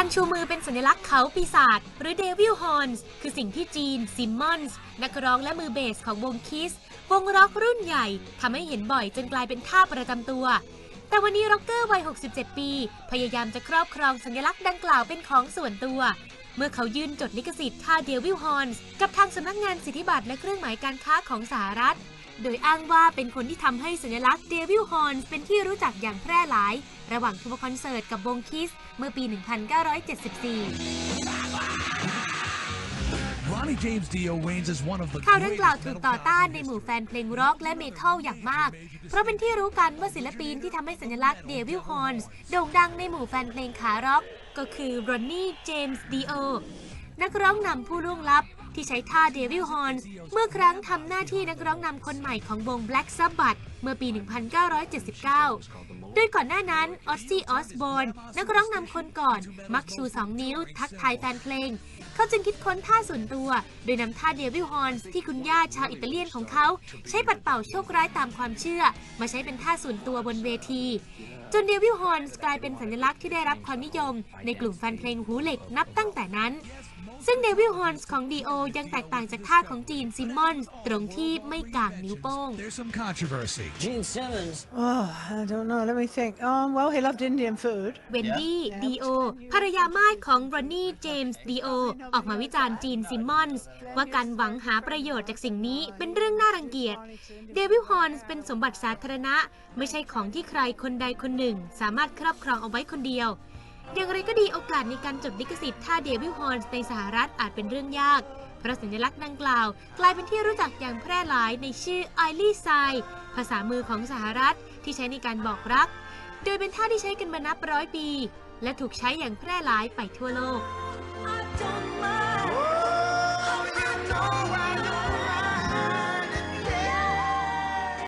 การชูมือเป็นสัญลักษณ์เขาปีศาจหรือเดวิลฮอนส์คือสิ่งที่จีน ซิมมอนส์นักร้องและมือเบสของวงคิส วงร็อกรุ่นใหญ่ทำให้เห็นบ่อยจนกลายเป็นท่าประจำตัว แต่วันนี้ร็อกเกอร์วัย 67 ปี พยายามจะครอบครองสัญลักษณ์ดังกล่าวเป็นของส่วนตัว เมื่อเขายื่นจดลิขสิทธิ์ท่าเดวิลฮอนส์กับทางสำนักงานสิทธิบัตรและเครื่องหมายการค้าของสหรัฐ โดยอ้างว่าเป็นคนที่ทำให้สัญลักษณ์เดวิลฮอนส์เป็นที่รู้จักอย่างแพร่หลาย ระหว่างทัวร์คอนเสิร์ตกับวงคิสเมื่อปี 1974 Ronnie James Dio reigns as one of the ข่าวดังกล่าว greatest ถูก metal ต่อต้าน pioneers ในหมู่แฟนเพลงร็อกและเมทัลอย่างมาก เพราะเป็นที่รู้กันว่าศิลปินที่ทำให้สัญลักษณ์ Devil Horns โด่งดังในหมู่แฟนเพลงขาร็อก ก็คือ Ronnie James Dio นักร้องนำผู้ล่วงลับที่ใช้ท่า Devil Horns เมื่อครั้งทำหน้าที่นักร้องนำคนใหม่ของวง Black Sabbath เมื่อปี 1979 โดยก่อนหน้านั้นออซซี่ออสบอนนักร้องนำคนก่อน มักชู 2 นิ้ว ทักทายแฟนเพลง เขาจึงคิดค้นท่าส่วนตัว โดยนำท่าเดวิลฮอนส์ที่คุณย่าชาวอิตาเลียนของเขา ใช้ปัดเป่าโชคร้ายตามความเชื่อ มาใช้เป็นท่าส่วนตัวบนเวที จนเดวิลฮอนส์กลายเป็นสัญลักษณ์ที่ได้รับความนิยม ในกลุ่มแฟนเพลงหูเหล็กนับตั้งแต่นั้นซึ่งเดวิลฮอนส์ของดีโอยังแตกต่างจากท่าของจีนซิมมอนส์ตรงที่ไม่กางนิ้วโป้ง There's some controversy. Gene Simmons Oh, I don't know. Let me think. Oh, well, he loved Indian food. เวนดี้ดีโอภรรยาม่ายของรอนนี่เจมส์ดีโอออกมาวิจารณ์จีนซิมมอนส์ว่าการหวังหาประโยชน์จากสิ่งนี้เป็นเรื่องน่ารังเกียจเดวิลฮอนส์เป็นสมบัติสาธารณะ ไม่ใช่ของที่ใครคนใดคนหนึ่ง สามารถครอบครองเอาไว้คนเดียวอย่างไรก็ดีโอกาสในการจดลิขสิทธิ์ท่าเดวิลฮอนส์ในสหรัฐอาจเป็นเรื่องยากเพราะสัญลักษณ์ดังกล่าว กลายเป็นที่รู้จักอย่างแพร่หลายในชื่อไอลี่ไซ ภาษามือของสหรัฐที่ใช้ในการบอกรัก โดยเป็นท่าที่ใช้กันมานับร้อยปี และถูกใช้อย่างแพร่หลายไปทั่วโลก I don't mind.